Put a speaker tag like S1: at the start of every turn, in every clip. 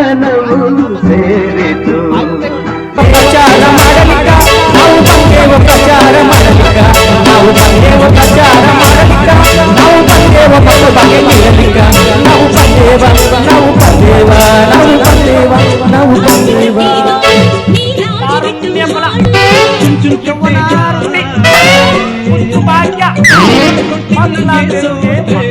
S1: ಮನವು ಸೇರಿತು
S2: ಪ್ರಚಾರ ಮಾಡಲಿಕ್ಕ ನಾವು ಬಂದೇವ ಪ್ರಚಾರ ಮಾಡಲಿಕ್ಕ ನಾವು ಬಂದೇವ ಪ್ರಚಾರ ಮಾಡಲಿಕ್ಕ ನಾವು ಬಂದೇವ ಮಕ್ಕಳ ಬಗ್ಗೆ ನೀಡಲಿಕ್ಕ ನಾವು ಬಂದೇವ ನಾವು ಬಂದೇವ ನಾವು ಬಂದೇವ ನಾವು ಬಂದೇವ
S3: ಮದುವೆ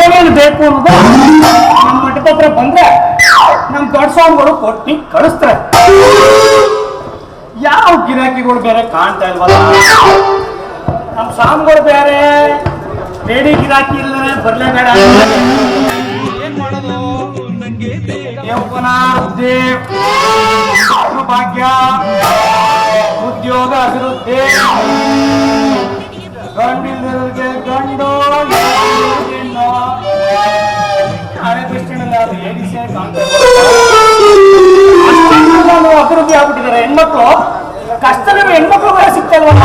S3: ಏನೇನು ಬೇಕು ಅನ್ನೋದು ನಮ್ಮ ಮಠದ ಹತ್ರ ಬಂದ್ರೆ ನಮ್ಮ ದೊಡ್ಡ ಸ್ವಾಮಿಗಳು ಕೊಟ್ಟು ಕಳಿಸ್ತಾರೆ. ಯಾವ ಗಿರಾಕಿಗಳು ಬೇರೆ ಕಾಣ್ತಾ ಇಲ್ವಲ್ಲ? ನಮ್ಮ ಸ್ವಾಮಿಗಳು ಬೇರೆ ಬೇಡಿ ಗಿರಾಕಿ ಇಲ್ಲದೆ ಬರ್ಲೇಬೇಡ ಏನ್ ಮಾಡೋದು? ಯೌವನ ವೃದ್ಧಿ ಭಾಗ್ಯ ಉದ್ಯೋಗ ಅಭಿವೃದ್ಧಿ. ಗಂಡಿಲ್ಲದವರಿಗೆ ಗಂಡು ಹೆಣ್ಣು. ಹಳೆ ದೃಷ್ಟಿನಲ್ಲಿ ಅದು ಅಭಿವೃದ್ಧಿ ಆಗ್ಬಿಟ್ಟಿದ್ದಾರೆ. ಹೆಣ್ಮಕ್ಳು ಕಷ್ಟದ ಹೆಣ್ಮಕ್ಳು ಬೇರೆ ಸಿಗ್ತಾ ಇಲ್ವಲ್ಲ?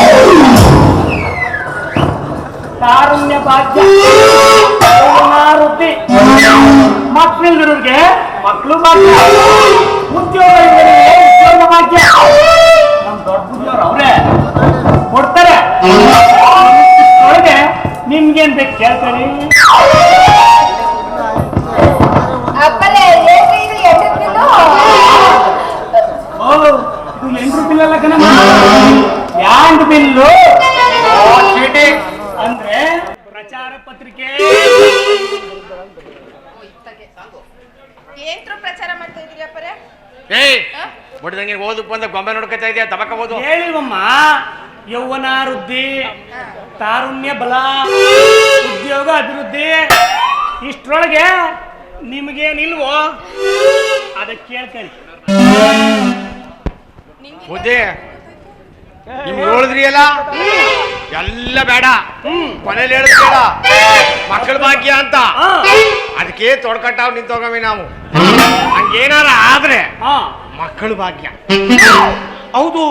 S3: ಕಾರುಣ್ಯ ಭಾಗ್ಯ. ವೃದ್ಧಿ ಮಕ್ಕಳಿಲ್ದಿರೋರಿಗೆ ಮಕ್ಕಳು ಭಾಗ್ಯ. ಉದ್ಯೋಗ ಇದ್ದವರಿಗೆ ಉದ್ಯೋಗ ಭಾಗ್ಯ. ನಮ್ ದೊಡ್ಡ ಬುದ್ಧಿಯವ್ರು ಅವರೇ. ಕೊಡ್ತಾರೆ. ನಿಮ್ಗೇನ್ ಬೇಕು ಕೇಳ್ತಾರೆ
S4: ಬಂದ ಗೊಂಬೆ ನೋಡ್ಕೊತಾ ಇದೆಯಾ? ತಬಕ ಓದು.
S3: ಹೇಳಿವಮ್ಮ ಯೌವನ ವೃದ್ಧಿ ತಾರುಣ್ಯ ಬಲ ಉದ್ಯೋಗ ಅಭಿವೃದ್ಧಿ ಇಷ್ಟರೊಳಗೆ ನಿಮ್ಗೇನಿಲ್ವೋ ಅದಕ್ಕೆ ಕೇಳ್ತೇನೆ
S4: ಬುದ್ಧಿ ನಿಮ್ಗೆ ಹೇಳಿದ್ರಿ ಅಲ್ಲ ಎಲ್ಲ ಬೇಡ. ಕೊನೆಯಲ್ಲಿ ಹೇಳಿದ್ ಬೇಡ. ಮಕ್ಕಳ ಭಾಗ್ಯ ಅಂತ. ಅದಕ್ಕೆ ತೊಡ್ಕಟ್ಟಾವ್ ನಿಂತೋಗವಿ ನಾವು. ಹಂಗೇನಾರ ಆದ್ರೆ ಮಕ್ಕಳ ಭಾಗ್ಯ.
S3: ಹೌದು.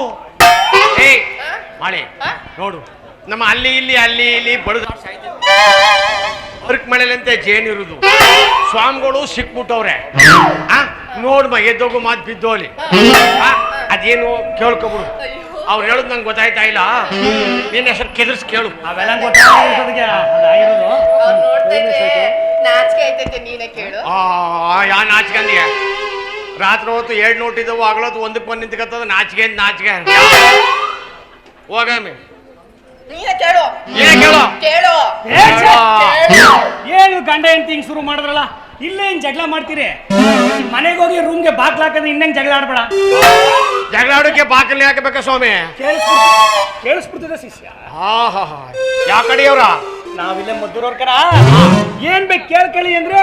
S4: ಹೇ? ಮಾಳೆ ನೋಡು. ನಮ್ಮ ಅಲ್ಲಿ ಇಲ್ಲಿ ಅಲ್ಲಿ ಇಲ್ಲಿ ಬಡದ ವರ್ಕ್ ಮನೇಲಂತೆ ಜೇನಿರುದು ಸ್ವಾಮಿಗಳು ಸಿಕ್ಬಿಟ್ಟವ್ರೆ. ಆ ನೋಡ್ಮ ಎದ್ದೋಗು ಮಾತು ಬಿದ್ದೋಲಿ ಅದೇನು ಕೇಳ್ಕೊಬಿಡು. ಅವ್ರು ಹೇಳೋದು ನಂಗೆ ಗೊತ್ತಾಯ್ತಾ ಇಲ್ಲ? ನಿನ್ನ ಹೆಸರು ಕೆದರ್ಸಿ ಕೇಳು.
S3: ಅವೆಲ್ಲ
S5: ನಾಚಿಕೆ ಆಯ್ತೈತೆ ನೀನೇ ಕೇಳು.
S4: ಆ ನಾಚಿಕೆ ನಾಚ್ಕಂದಿಯ ರಾತ್ರಿ ಹೊತ್ತು ಎರಡು ನೋಟ್ ಇದ್ದವು ಆಗ್ಲತ್ತು ಒಂದು ಪನ್ ನಿಂತ್ಕತ್ತದ ನಾಚಿಗೆ ಅಂತ ನಾಚಿಕೆ. ಹೋಗಮ್ಮಿ
S5: ನೀನೇ ಕೇಳು.
S4: ಏನ್ ಕೇಳು.
S5: ಕೇಳು.
S3: ಏ ಏನು ಗಂಡ ಹೆಂಡತಿ ಹಿಂಗ್ ಶುರು ಮಾಡಿದ್ರಲ್ಲ ಇಲ್ಲೇ ಏನ್ ಜಗಳ ಮಾಡ್ತೀರಿ? ಮನೆಗೆ ಹೋಗಿ ರೂಮ್ಗೆ ಬಾಕ್ಲ ಹಾಕದ್ ಇನ್ನಂಗ್ ಜಗಳ ಆಡ್ಬೇಡ.
S4: ಜಗಳ ಆಡೋಕೆ ಬಾಕಲಿ ಹಾಕಬೇಕ ಸ್ವಾಮಿ?
S3: ಕೇಳಿಸ್ಬಿಡ್ತು- ಕೇಳಿಸ್ಬಿಡ್ತದೆ ಶಿಷ್ಯ.
S4: ಹಾ ಹಾ ಹಾ. ಯಾವ ಕಡೆಯವ್ರ?
S3: ನಾವಿಲ್ಲೇ ಮದ್ದೂರವ್ರ ಕರ? ಏನ್ ಬೇಕು ಕೇಳ್ಕೊಳ್ಳಿ ಅಂದ್ರೆ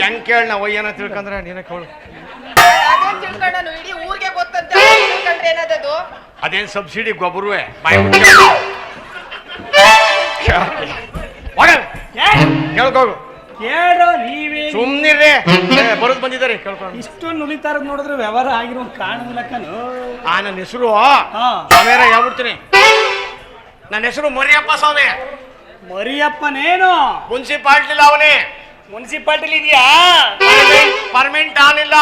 S4: ಹೆಂಗ್ ಕೇಳ ನಾವು? ಏನ ತಿಳ್ಕಂದ್ರೆ ನೀನ ಕೇಳು.
S5: ಅದೇನ್
S4: ಸಬ್ಸಿಡಿ ಗೊಬ್ಬರವೇ? ಕೇಳ್ಕೋಗು
S3: ಕೇಳು ನೀವೇ.
S4: ಸುಮ್ನಿರ್ರಿ. ಬರೋದ್ ಬಂದಿದ್ದಾರೆ ಕೇಳ್ಕೊಂಡು
S3: ಇಷ್ಟು ನುಲಿತಾರ ನೋಡಿದ್ರೆ ವ್ಯವಹಾರ ಆಗಿರೋ ಕಾರಣ
S4: ಆ ನನ್ನ ಹೆಸರು
S3: ಹಾ.
S4: ಸ್ವಾಮಿಯರ ಹೇಳ್ಬಿಡ್ತೀನಿ. ನನ್ನ ಹೆಸರು ಮರಿಯಪ್ಪ ಸ್ವಾಮಿ.
S3: ಮರಿಯಪ್ಪನೇನು?
S4: ಮುನ್ಸಿಪಾಲ್ಟಿ ಅವನೇ.
S3: ಮುನ್ಸಿಪಾಲ್ಟಿಲಿ ಇದೆಯಾ?
S4: ಪರ್ಮನೆಂಟ್ ಆನಿಲ್ಲ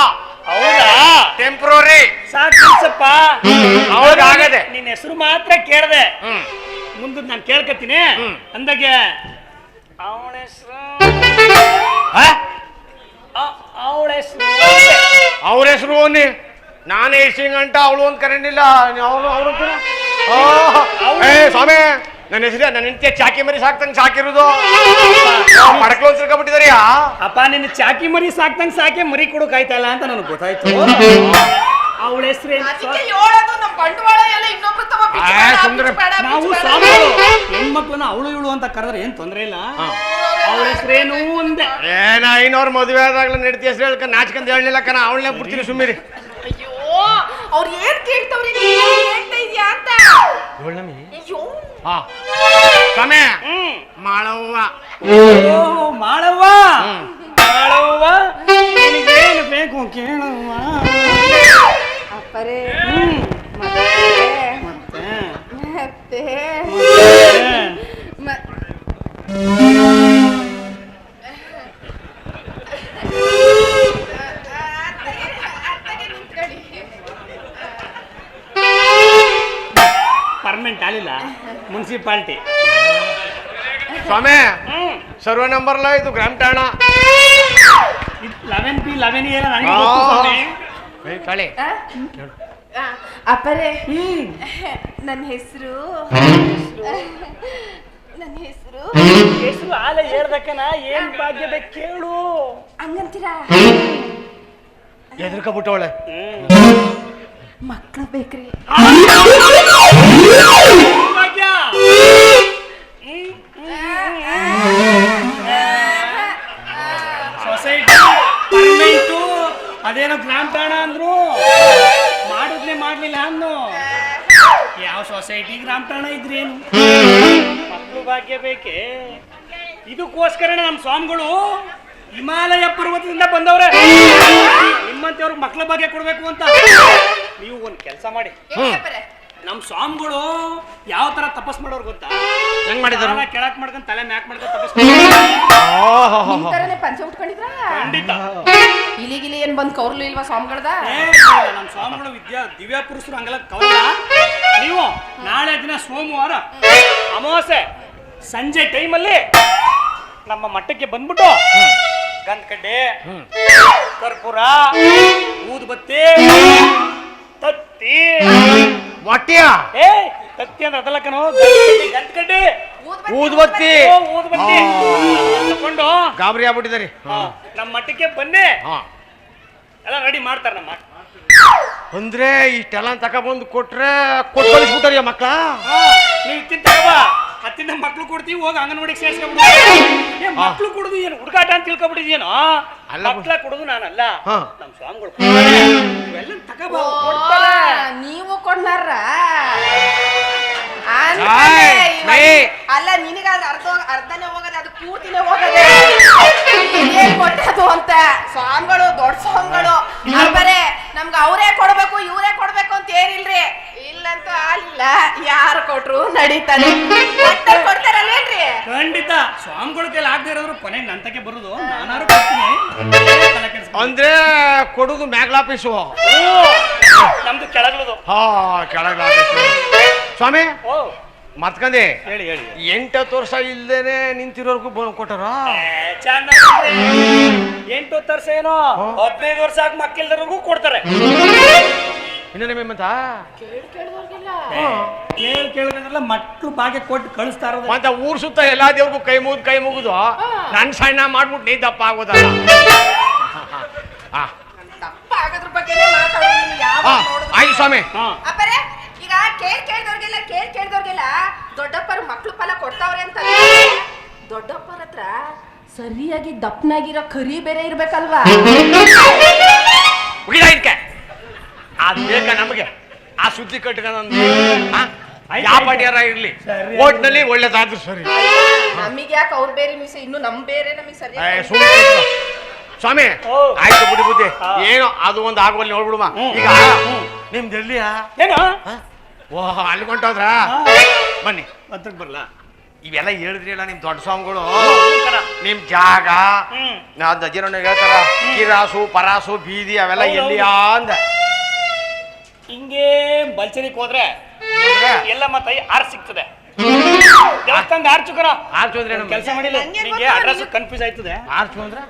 S3: ಹೌದಾ?
S4: ಟೆಂಪ್ರರಿ
S3: ಸಾಕ್
S4: ಅವಾಗ ಆಗದೆ.
S3: ನಿನ್ನ ಹೆಸರು ಮಾತ್ರ ಕೇಳ್ದೆ. ಮುಂದೆ ನಾನು ಕೇಳ್ಕತ್ತೀನಿ. ಅಂದಾಗೆ ಅವಳ ಹೆಸರು? ಅವಳ ಹೆಸರು?
S4: ಅವ್ರ ಹೆಸರು ಅವನಿ ನಾನೇ ಸಿಂಗ್ ಅಂತ ಅವಳು ಅಂತ ಕರೆಂಡಿಲ್ಲ ಅವನು ಅವ್ರು ಸ್ವಾಮಿ. ನನ್ನ ಹೆಸರು ನನ್ನ ಹೆಂಡತಿ ಚಾಕಿ ಮರಿ ಸಾಕ್ತಂಗ್ ಸಾಕಿರೋದು. ಮಡಕ್ಲು ಅಂತ ತಿಳ್ಕೊಬಿಟ್ಟಿದಾರಿಯಾ
S3: ಅಪ್ಪ ನಿನ್ನ ಚಾಕಿ ಮರಿ ಸಾಕ್ತಂಗ್ ಸಾಕೆ ಮರಿ ಕೊಡೋಕ್ ಆಯ್ತಲ್ಲ ಅಂತ ನನಗೆ ಗೊತ್ತಾಯ್ತು. ಅವಳ ಹೆಸರು. ನಾವು ಸ್ವಾಮಿಗಳು ಹೆಣ್ಮಕ್ಳನ್ನ ಅವಳು ಇವಳು ಅಂತ ಕರೆದ್ರೆ ಏನ್ ತೊಂದ್ರೆ ಇಲ್ಲ. ಅವಳ ಹೆಸರೇನು ಅಂದೆ
S4: ಏನ ಐನವ್ರ ಮದುವೆ ಆದಾಗ್ಲೂ ನಡೀತಿ ಹೆಸರು ಹೇಳ್ಕ ನಾಚ್ಕಂತ ಹೇಳಲಿಲ್ಲ ಕಣ ಅವಳನ್ನೇ ಬಿಡ್ತೀನಿ ಸುಮ್ಮಿರಿ
S5: ಅವ್ರು ಏನ್ ಕೇಳ್ತವ್ರೆ ನೀನ್? ಏನ್ ಹೇಳ್ತಾ ಇದೀಯಾ ಅಂತ? ಅಯ್ಯೋ.
S4: ಮಾಳವ್ವ.
S3: ಓ ಮಾಡವ್ವ ಪರ್ಮನೆಂಟ್ ಆಗಲಿಲ್ಲ ಮುನ್ಸಿಪಾಲ್ಟಿ.
S4: ಸ್ವಾಮಿ
S3: ಸರ್ವೆ
S4: ಸರ್ವೆ ಲ ಇದು ಗ್ರಾಮ ಠಾಣ.
S3: ಲೆವೆನ್ ಪಿ ಲೆವೆನ್ ಏನ ನನಗೆ ಗೊತ್ತು ಸ್ವಾಮಿ.
S4: ಏ, ಕಳಿ
S5: ಆ? ಆ, ಅಪ್ಪರೇ. ನನ್ನ ಹೆಸರು. ನನ್ನ ಹೆಸರು.
S3: ಹೆಸರು ಆಲ ಏರ್ದಕ್ಕನ ಏನ್ ಭಾಗ್ಯ ಬೇಕು ಕೇಳು.
S5: ಹಂಗಂತೀರಾ?
S4: ಎದ್ರಕಬಿಟ್ಟವಳೆ.
S5: ಮಕ್ಕಳು ಬೇಕ್ರಿ.
S3: ಸೊಸೈಟಿ ಪರ್ಮೆಂಟು ಅದೇನೋ ಗ್ರಾಮ ತಾಣ ಅಂದ್ರು. ಮಾಡಿದ್ನೆ ಮಾಡ್ಲಿಲ್ಲ ಅನ್ನು ಯಾವ ಸೊಸೈಟಿ ಗ್ರಾಮ ತಾಣ ಇದ್ರೇನು ಮಕ್ಕಳು ಭಾಗ್ಯ ಬೇಕೇ? ಇದಕ್ಕೋಸ್ಕರನೇ ನಮ್ಮ ಸ್ವಾಮಿಗಳು ಹಿಮಾಲಯ ಪರ್ವತದಿಂದ ಬಂದವ್ರೆ. ನಿಮ್ಮಂತವ್ರಿಗೆ ಮಕ್ಕಳ ಭಾಗ್ಯ ಕೊಡ್ಬೇಕು ಅಂತ. ನೀವು ಒಂದು ಕೆಲಸ ಮಾಡಿ. ನಮ್ಮ ಸ್ವಾಮಿಗಳು ಯಾವ ತರ ತಪಸ್ ಮಾಡೋರು ಗೊತ್ತಾ?
S4: ಹೆಂಗ್ ಮಾಡಿದ್ರು?
S3: ಕಾಲ ಕೆಳಕ್ ಮಾಡ್ಕೊಂಡ್ ತಲೆ ಮ್ಯಾಕ್ ಮಾಡ್ಕೊಂಡ್ ತಪಸ್
S5: ನಿಮ್ ತರನೇ ಪಂಚ ಉಟ್ಕೊಂಡಿದ್ರ?
S3: ಖಂಡಿತ.
S5: ಇಲಿಗಿಲಿ ಏನ್ ಬಂದ್ ಕೌರ್ಲು ಇಲ್ವಾ ಸ್ವಾಮಿಗಳ್ದ?
S3: ನಮ್ಮ ಸ್ವಾಮಿಗಳು ವಿದ್ಯಾ ದಿವ್ಯ ಪುರುಷರು ಹಂಗಲ್ಲ ಕವಲ ನೀವು ನಾಳೆ ದಿನ ಸೋಮವಾರ ಅಮಾವಾಸ್ಯೆ ಸಂಜೆ ಟೈಮಲ್ಲಿ ನಮ್ಮ ಮಟ್ಟಕ್ಕೆ ಬಂದ್ಬಿಟ್ಟು ಗಂಧಕಡ್ಡೆ ಕರ್ಪೂರ ಊದುಬತ್ತಿ ತತ್ತಿ
S4: ಮೊಟ್ಟಿಯ
S3: ಏ ತತ್ತಿ ಅಂದ್ರೆ ಅದಲ್ಲ ಕಣೋ ಗಂಧಕಡ್ಡೆ
S4: ಊದ್ಬತ್ತಿ
S3: ಓ, ಊದುಬತ್ತಿ. ತಕೊಂಡು
S4: ಗಾಬರಿ ಆಗ್ಬಿಟ್ಟಿದಾರಿ.
S3: ಹಾ, ನಮ್ಮ ಮಟ್ಟಕ್ಕೆ ಬನ್ನಿ.
S4: ಹಾ.
S3: ಎಲ್ಲ ರೆಡಿ ಮಾಡ್ತಾರೆ ನಮ್ಮ
S4: ಅಂದ್ರೆ ಇಷ್ಟೆಲ್ಲ ತಗೊಬಂದು ಕೊಟ್ರೆ ಕೊಟ್ಟು ಮಕ್ಕಳ? ಮಕ್ಳ
S3: ನೀವು ತಿಂತ ಬಾ. ಹತ್ತಿನ ಮಕ್ಳು ಕೊಡ್ತೀವಿ ಹೋಗಿ ಅಂಗನವಾಡಿಗೆ ಸೇರ್ಸ್ಕೊಂಡ್ಬಿಡು. ಏ ಮಕ್ಳು ಕೊಡುದು ಏನು ಹುಡುಗಾಟ ಅಂತ ತಿಳ್ಕೊಬಿಟ್ಟಿದ್ಯೇನೋ
S4: ಅಲ್ಲ.
S3: ಮಕ್ಳ ಕೊಡುದು ನಾನಲ್ಲ.
S4: ಹಾ.
S3: ನಮ್ಮ ಸ್ವಾಮಿಗಳು. ಇವೆಲ್ಲ ಕೊಡ್ತಾರೆ.
S5: ನೀವು ಕೊಂಡಾರ
S4: ಆಯ್.
S5: ಅಲ್ಲ ನಿನಗ ಅದು ಅರ್ಧ ಅರ್ಧನೇ ಹೋಗದೆ ಅದು ಪೂರ್ತಿನೇ ಹೋಗದೆ. ಏನ್ ಕೊಟ್ಟದು ಅಂತ. ಸ್ವಾಮಿಗಳು ದೊಡ್ಡ ಸ್ವಾಮಿಗಳು ಬರೇ ನಮ್ಗೆ ಅವರೇ ಕೊಡ್ಬೇಕು ಇವರೇ ಕೊಡ್ಬೇಕು ಅಂತ ಏನಿಲ್ರಿ? ಇಲ್ಲಂತ ಅಲ್ಲ ಯಾರು ಕೊಟ್ರು? ನಡೀತಾನೆ. ಕೊಡ್ತಾರಲ್ಲ ಕೊಡ್ತಾರಲ್ಲೇನ್ರಿ?
S3: ಖಂಡಿತ. ಸ್ವಾಮಿಗಳ ಕೈಲಿ ಆಗದೆ ಇರೋದ್ರು ಕೊನೆ ನಂತಕ್ಕೆ ಬರೋದು. ನಾನಾರು ಕೊಡ್ತೀನಿ.
S4: ಅಂದ್ರೆ ಕೊಡುದು ಮ್ಯಾಗ್ಲಾಪಿಸು
S3: ಓ, ನಮ್ದು ಕೆಳಗ್ಲದು.
S4: ಹಾ ಕೆಳಗ್ಲಾಪೀಸು ಸ್ವಾಮಿ
S3: ಓ.
S4: ಮತ್ಕಂದೆ
S3: ಹೇಳಿ ಹೇಳಿ.
S4: ಎಂಟತ್ತು ವರ್ಷ ಇಲ್ದೇನೆ ನಿಂತಿರೋರ್ಗು ಬೋನ್ ಕೊಟ್ಟಾರ?
S3: ಚಂದ ಎಂಟು ಹತ್ತು ವರ್ಷ ಏನೋ ಹದಿನೈದು ವರ್ಷ ಆಗಿ ಮಕ್ಕಿಲ್ದವ್ರಿಗೂ ಕೊಡ್ತಾರೆ.
S4: ಇನ್ನ ನಿಮ್ಮಂತ
S3: ಕೇಳಿ ಕೇಳಿದ್ರೆಲ್ಲ ಮಕ್ಕಳು ಭಾಗ್ಯ ಕೊಟ್ಟು ಕಳಿಸ್ತಾ ಇರೋದು.
S4: ಮತ್ತೆ ಊರ್ ಸುತ್ತ ಎಲ್ಲಾ ದೇವ್ರಿಗೂ ಕೈ ಮುಗಿದು ಕೈ ಮುಗಿದು ನನ್ ಸಣ್ಣ ಮಾಡ್ಬಿಟ್ಟು ನೀ ದಪ್ಪ ಆಗೋದಲ್ಲ.
S5: ದಪ್ಪ ಆಗೋದ್ರ ಬಗ್ಗೆ
S4: ಆಯ್ತು ಸ್ವಾಮಿ.
S3: ಹಾ.
S5: ಅಪ್ಪರೇ ಈಗ ಕೇಳ್ ಕೇಳ್ದವ್ರಿಗೆಲ್ಲ ಕೇಳ್ ಕೇಳ್ದವ್ರಿಗೆಲ್ಲ ದೊಡ್ಡಪ್ಪರು ಮಕ್ಳು ಫಲ ಕೊಡ್ತಾವ್ರೆ ಅಂತ ದೊಡ್ಡಪ್ಪರ ಹತ್ರ ಸರಿಯಾಗಿ ದಪ್ಪನಾಗಿರೋ ಕರಿ ಬೇರೆ ಇರ್ಬೇಕಲ್ವಾ?
S4: ಉಗಿದ ಇದಕ್ಕೆ. ಅದ್ ನಮಗೆ? ಆ ಸುದ್ದಿ ಕಟ್ಕೊಂಡ್ ಯಾವ ಪಾರ್ಟಿಯಾರ ಇರ್ಲಿ.
S3: ಸರಿ,
S4: ಓಟ್ನಲ್ಲಿ ಒಳ್ಳೇದಾದ್ರು ಸರಿ.
S5: ನಮಗೆ ಯಾಕೆ ಅವ್ರ ಬೇರೆ ಮಿಸ್? ಇನ್ನು ನಮ್ ಬೇರೆ ನಮಗೆ
S4: ಏ, ಸುಮ್ನೆ ಕೂತ್ಕೊ. ಸ್ವಾಮಿ
S3: ಓ.
S4: ಆಯ್ತು ಬುದ್ಧಿ ಬುದ್ಧಿ.
S3: ಏನು
S4: ಏನೋ ಅದು ಒಂದು ಆಗುವಲ್ಲಿ ನೋಡ್ಬಿಡುವ.
S3: ಹ್ಮ್.
S4: ಈಗ
S3: ಹ್ಮ್.
S4: ನಿಮ್ದು ಎಲ್ಲಿಯಾ
S3: ಏನು?
S4: ಓಹ್ ಅಲ್ಲಿ ಹೊಂಟೋದ್ರ
S3: ಹಾ.
S4: ಬನ್ನಿ.
S3: ಹತ್ರಕ್ಕೆ ಬರಲ್ಲ
S4: ಇವೆಲ್ಲ ಹೇಳಿದ್ರಿಲ್ಲ ನಿಮ್ ದೊಡ್ಡ ಸ್ವಾಮಿಗಳು. ನಿಮ್ ಜಾಗ
S3: ಹ್ಮ್.
S4: ನಾ ದಜ್ಜನ ಹೇಳ್ತಾರ. ಕಿರಾಸು ಪರಾಸು ಬೀದಿ ಅವೆಲ್ಲ
S3: ಎಲ್ಲಿಯಾ
S4: ಎಲ್ಲಿ ಅಂದ.
S3: ಹಿಂಗೆ ಬಲ್ಚರಿಕ್ ಹೋದ್ರೆ ಎಲ್ಲ ಮತ್ತೆ ಆರ್ ಸಿಗ್ತದೆ. ದೇವಸ್ಥಾನದ ಆರ್ ಚುಕರ
S4: ಆರ್ಚು ಅಂದ್ರೆ ಏನು?
S3: ಕೆಲಸ ಮಾಡಿಲ್ಲ.
S5: ನಿಮಗೆ
S3: ನಿಂಗೆ ಅಡ್ರೆಸ್ ಕನ್ಫ್ಯೂಸ್ ಆಯ್ತದೆ.
S4: ಆರ್ಚು ಅಂದ್ರೆ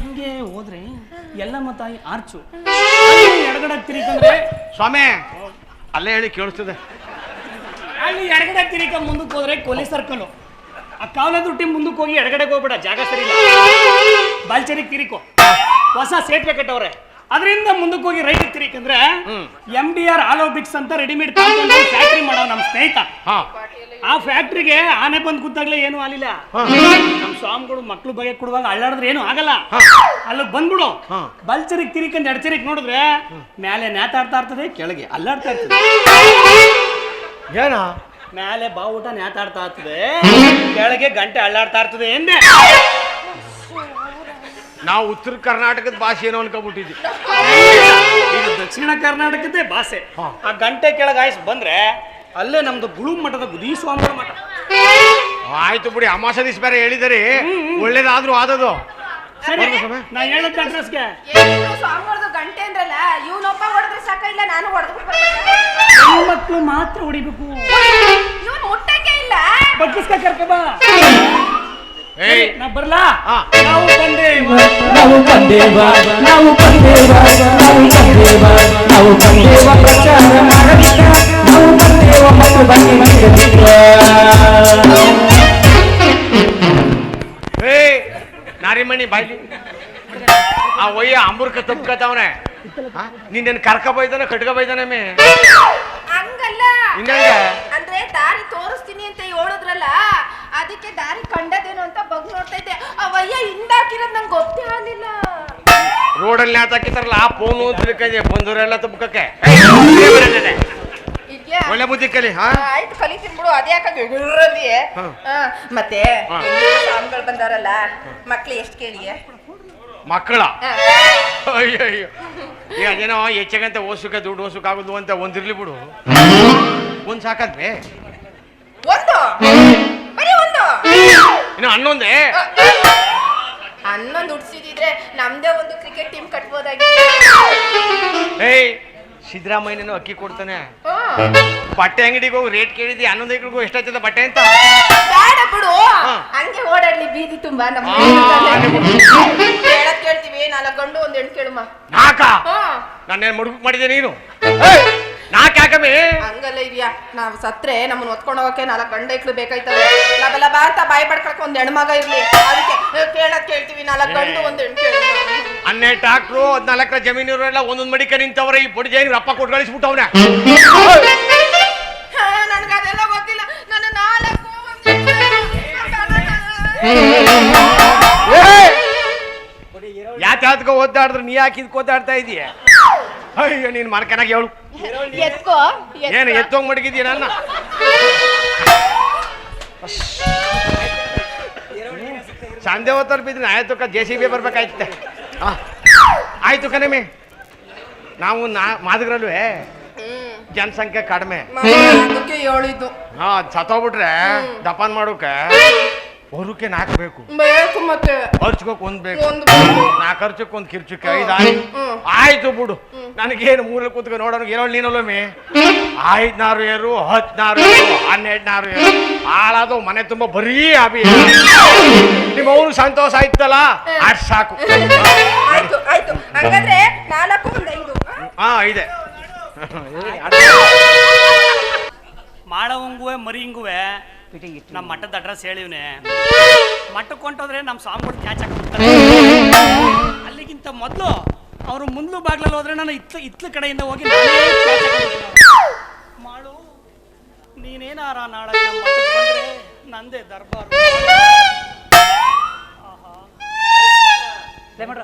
S3: ಹಿಂಗೆ ಹೋದ್ರೆ ಎಲ್ಲಮ್ಮ ತಾಯಿ ಆರ್ಚು ಎಡಗಡೆ ತಿರುಗಂದ್ರೆ
S4: ಸ್ವಾಮಿ ಅಲ್ಲೇ ಹೇಳಿ ಕೇಳಿಸ್ತದೆ.
S3: ಅಲ್ಲಿ ಎಡಗಡೆ ತಿರುಗ ಮುಂದಕ್ಕೆ ಹೋದ್ರೆ ಕೊಲೆ ಸರ್ಕಲ್ ಆ ಕಾವಲ ದುಡ್ಡಿ ಮುಂದಕ್ಕೆ ಹೋಗಿ ಎಡಗಡೆಗೆ ಹೋಗ್ಬೇಡ ಜಾಗ ಸರಿ ಇಲ್ಲ. ಬಾಲ್ಚರಿಗೆ ತಿರಿಕೋ ಹೊಸ ಸೇತುವೆ ಕಟ್ಟವ್ರೆ ಅದರಿಂದ ಮುಂದಕ್ಕೆ ಹೋಗಿ ರೈಟ್ ತಿರಿಕಂದ್ರೆ
S4: ಯಾಕಂದ್ರೆ
S3: ಎಂ ಡಿ ಆರ್ ಆಲೋಬಿಕ್ಸ್ ಅಂತ ರೆಡಿಮೇಡ್ ಫ್ಯಾಕ್ಟ್ರಿ ಮಾಡೋ ನಮ್ಮ ಸ್ನೇಹಿತ. ಆ ಫ್ಯಾಕ್ಟ್ರಿಗೆ ಆನೆ ಬಂದು ಕೂತಾಗ್ಲೇ ಏನು
S4: ಆಲಿಲ್ಲ
S3: ನಮ್ಮ ಸ್ವಾಮಿಗಳು ಮಕ್ಳು ಬಗೆ ಕೊಡುವಾಗ ಅಳ್ಳಾಡಿದ್ರೆ ಏನು ಆಗಲ್ಲ. ಅಲ್ಲಿಗೆ ಬಂದ್ಬಿಡು.
S4: ಬಲ್ಚರಿಗ್
S3: ಬಲ್ಚರಿಗೆ ತಿರಿಕಂದ್ ಎಡಚರಿಗೆ ನೋಡಿದ್ರೆ ಮೇಲೆ ನೇತಾಡ್ತಾ ಇರ್ತದೆ ಕೆಳಗೆ ಅಲ್ಲಾಡ್ತಾ ಇರ್ತದೆ.
S4: ಏನ?
S3: ಮೇಲೆ ಬಾವುಟ ನೇತಾಡ್ತಾ ಇರ್ತದೆ ಕೆಳಗೆ ಗಂಟೆ ಅಲ್ಲಾಡ್ತಾ ಇರ್ತದೆ ಎಂದೆ.
S4: ನಾವು ಉತ್ತರ ಕರ್ನಾಟಕದ ಭಾಷೆ ಏನೋ ಅನ್ಕೊಂಡ್ಬಿಟ್ಟಿದ್ವಿ.
S3: ಇದು ದಕ್ಷಿಣ ಕರ್ನಾಟಕದ್ದೇ ಭಾಷೆ. ಆ ಗಂಟೆ ಕೆಳಗೆ ಆಯ್ಸ್ ಬಂದ್ರೆ ಅಲ್ಲೇ ನಮ್ದು ಗುಳು ಮಠದ ಗುದಿ ಸ್ವಾಮಿಗಳ ಮಠ.
S4: ಆಯ್ತು ಬಿಡಿ ಅಮಾಸ ದಿವಸ ಬೇರೆ ಹೇಳಿದರೆ. ಒಳ್ಳೇದಾದ್ರೂ ಆದದು
S3: ಸರಿ? ನಾ ಹೇಳದ ಅಡ್ರೆಸ್ಗೆ
S5: ಏನಿದ್ರು ಸ್ವಾಮಿಗಳದ್ದು ಗಂಟೆ ಅಂದ್ರಲ್ಲ ಇವನೊಬ್ಬ ಹೊಡೆದ್ರೆ ಸಾಕ ನಾನು ಹೊಡೆದ್ಬಿಟ್ಟು
S3: ಹೆಣ್ಮಕ್ಳು ಮಾತ್ರ ಹೊಡಿಬೇಕು.
S5: ಇವನು ಮುಟ್ಟಕ್ಕೆ ಇಲ್ಲ.
S3: ಬಗ್ಗಿಸ್ಕ ಕರ್ಕಬ
S4: ಏಯ್.
S3: ನಾ ಬರ್ಲಾ?
S4: ಹಾ.
S3: ನಾವು ಬಂದೇವ.
S2: ನಾವು ಬಂದೇವ. ನಾವು ಬಂದೇವ. ನಾವು ಬಂದೇವ. ನಾವು ಬಂದೇವ. ಪ್ರಚಾರ ನಾವು ಬಂದೇವ. ಮತ್ತು ಬನ್ನಿ ನೀಡಲಿಕ್ಕ
S4: ಏಯ್ ನಾರಿಮಣಿ ಬಾಯ್ಲಿ. ಆ ಒಯ್ಯ ಅಂಬುರ್ಕ ತಪ್ಕತಾವನೆ ನಿನ್ನೇನು ಕರ್ಕ ಬೈದಾನೆ ಕಟ್ಕ ಬೈದಾನೆ ಮೇ
S5: ಹಂಗಲ್ಲ
S4: ಹಿಂಗಂಗೆ?
S5: ಅಂದ್ರೆ ದಾರಿ ತೋರಿಸ್ತೀನಿ ಅಂತ ಹೇಳಿದ್ರಲ್ಲ ಅದಕ್ಕೆ ದಾರಿ ಕಂಡದೇನು ಅಂತ ಬಗ್ ನೋಡ್ತಾ ಇದ್ದೆ ಅವಯ್ಯ ಹಿಂದಾಕಿರೋದ್ ನಂಗೆ ಗೊತ್ತೇ ಆಗ್ಲಿಲ್ಲ
S4: ರೋಡಲ್ಲಿ ನೇತಾಕಿತಾರಲ್ಲ ಆ ಫೋನು ಅಂತ ತಿಳ್ಕೊಂಡೆ ಬಂದವರೆಲ್ಲ ತಪ್ಕಕ್ಕೆ ಒಳ್ಳೆ ಬುದ್ಧಿ ಕಲಿ ಹಾ?
S5: ಆ, ಆಯ್ತು ಕಲಿತೀನಿ ಬಿಡು ಅದೇ ಯಾಕಾಗ ಗುರ್ರಲ್ಲಿ
S4: ಹಾ.
S5: ಮತ್ತೆ. ಸ್ವಾಮಿಗಳು ಬಂದಾರಲ್ಲ ಮಕ್ಳು ಎಷ್ಟು ಕೇಳಿಯೇ
S4: ಮಕ್ಕಳ?
S5: ಅಯ್ಯಯ್ಯೋ.
S4: ಅಯ್ಯೋ ಅಯ್ಯೋ ಈಗ ಅದೇನೋ ಹೆಚ್ಚಗಂತ ಓಸುಕ ದುಡ್ಡು ಓಸುಕ ಆಗುದು ಅಂತ ಒಂದಿರ್ಲಿ ಬಿಡು. ಒಂದ್ ಸಾಕಂತೆ
S5: ಒಂದು? ಬರೀ ಒಂದು?
S4: ಇನ್ನು ಹನ್ನೊಂದೇ?
S5: ಹನ್ನೊಂದು ಉಡ್ಸಿದ್ರೆ ನಮ್ದೇ ಒಂದು ಕ್ರಿಕೆಟ್ ಟೀಮ್ ಕಟ್ಬೋದಾಗಿತ್ತು
S4: ಏಯ್ ಸಿದ್ದರಾಮಯ್ಯನೂ ಅಕ್ಕಿ ಕೊಡ್ತಾನೆ. ಬಟ್ಟೆ ಅಂಗಡಿಗೆ ಹೋಗಿ ರೇಟ್ ಕೇಳಿದ್ದಿ ಹನ್ನೊಂದು ಎಕರೆಗೂ ಎಷ್ಟಾಯ್ತದ ಬಟ್ಟೆ ಅಂತ?
S5: ಬೇಡ ಬಿಡು. ಹಂಗೆ ಓಡಾಡ್ಲಿ ಬೀದಿ ತುಂಬಾ ನಮ್ಮ ಹೇಳಕ್ ಕೇಳ್ತೀವಿ ನಾಲ್ಕು ಗಂಡು ಒಂದ್ ಹೆಣ್ಣು ಕೇಳುಮ
S4: ನಾಕ
S5: ಹಾ.
S4: ನಾನೇನ್ ಮಡುಗು ಮಾಡಿದೆ ನೀನು? ನಾಕ್ ಯಾಕಮ್ಮಿ?
S5: ಹಂಗಲ್ಲ ಇದೆಯಾ ನಾವು ಸತ್ರೆ ನಮ್ಮನ್ನ ಹೊತ್ಕೊಂಡು ಹೋಗಕ್ಕೆ ನಾಲ್ಕು ಗಂಡ ಇಕ್ಳು ಬೇಕಾಯ್ತವೆ. ನಾವೆಲ್ಲ ಬಾರ್ತ ಬಾಯಿ ಪಡ್ಕೊಳಕ್ ಒಂದ್ ಹೆಣ್ಮಗ ಇರ್ಲಿ. ಅದಕ್ಕೆ ಕೇಳಕ್ ಕೇಳ್ತೀವಿ. ನಾಲ್ಕು ಗಂಡು ಒಂದ್ ಹೆಣ್ಣು ಕೇಳುಮ
S4: ಹನ್ನೆರಡು ಟ್ರಾಕ್ಟ್ರು ಹದಿನಾಲ್ಕರ ಜಮೀನು ಒಂದೊಂದು ಒಂದೊಂದ್ ಮಡಿಕ ನಿಂತವ್ರೆ. ಈ ಬುಡಿ ಜೈನ್ ರಪ್ಪ ಕೊಟ್ಟು ಕಳಿಸ್ಬಿಟ್ಟವ್ರೆ
S5: ಹಾ, ನನ್ಗ್ ಅದೆಲ್ಲ ಗೊತ್ತಿಲ್ಲ. ನನ್ನ ನಾಲ್ಕು ಒಂದ್
S4: ಯಾತ ಯಾತಕ ನೀ ಯಾಕೆ ಇದಕ್ಕೆ ಓದಾಡ್ತಾ ಇದೀಯ? ಅಯ್ಯೋ ನೀನ್ ಮರ್ಕನಾಗ ಹೇಳು.
S5: ಎತ್ಕೋ
S4: ಏನು ಎತ್ತೋಗ್ ಮಡಗಿದ್ಯ ನನ್ನ? ಸಂಜೆ ಹೊತ್ತಲ್ಲಿ ಬಿದ್ರೆ ಆಯ್ತು ಕ ಜೆ ಸಿ ಬಿ ಬರ್ಬೇಕಾಯ್ತೆ ಹಾ ಆಯ್ತು ಕಣಮಿ ನಾವು ನಾ ಮಾದಗ್ರಲ್ವೇ? ಜನಸಂಖ್ಯೆ ಕಡಿಮೆ. ಹಾ. ಸತ್ತೋಗ್ಬಿಟ್ರೆ ದಪಾನ್ ಮಾಡೋಕೆ. ಹೊರಕ್ಕೆ ನಾಲ್ಕು ಬೇಕು.
S5: ಮತ್ತೆ
S4: ಖರ್ಚ್ಕೋಕ್ ಒಂದ್ ಬೇಕು.
S5: ಒಂದು ಬೇಕು.
S4: ನಾ ಖರ್ಚಕ್ಕೆ ಒಂದ್ ಕಿರ್ಚಕ್ಕೆ ಐದು ಆಯ್ತು.
S5: ಹ್ಮ್.
S4: ಆಯ್ತು ಬಿಡು. ನನಗೇನು ಮೂರಲ್ಲಿ ಕೂತ್ಕೊ ನೋಡೋಣ ಏನೋ ನೀನಲ್ಲೊಮ್ಮೆ ಐದ್ನಾರು ಏರು ಹತ್ನಾರು ಏರು ಹನ್ನೆರಡ್ನಾರು ಏರು. ಹಾಳಾದ ಮನೆ ತುಂಬ ಬರೀ ಅಭಿ ನಿಮ್ಮ ಅವ್ರು ಸಂತೋಷ ಆಯ್ತಲ್ಲ? ಅಷ್ಟ್ ಸಾಕು.
S5: ಆಯ್ತು ಆಯ್ತು. ಹಂಗಾದ್ರೆ ನಾಲ್ಕು ಒಂದ್ ಐದು. ಹಾ?
S4: ಹಾ ಇದೆ
S3: ಮಾಡವಂಗುವೆ ಮರಿಂಗುವೆ ನಮ್ಮ ಮಠದ ಅಡ್ರೆಸ್ ಹೇಳಿವ್ನೆ. ಮಠಕ್ಕೆ ಹೊಂಟೋದ್ರೆ ನಮ್ಮ ಸ್ವಾಮಿಗಳು ಕ್ಯಾಚ್ ಹಾಕ್ಬಿಡ್ತಾರೆ ಅಲ್ಲಿಗಿಂತ ಮೊದಲು ಅವರು ಮುಂದ್ಲು ಬಾಗ್ಲಲ್ಲಿ ಹೋದ್ರೆ ನಾನು ಇತ್ಲು ಇತ್ಲು ಕಡೆಯಿಂದ ಹೋಗಿ ಮಾಡು ನೀನೇನಾರ ನಾಡ ನಂದೇ ಆಹಾ. ಲೇ ಮಾಡ್ರ.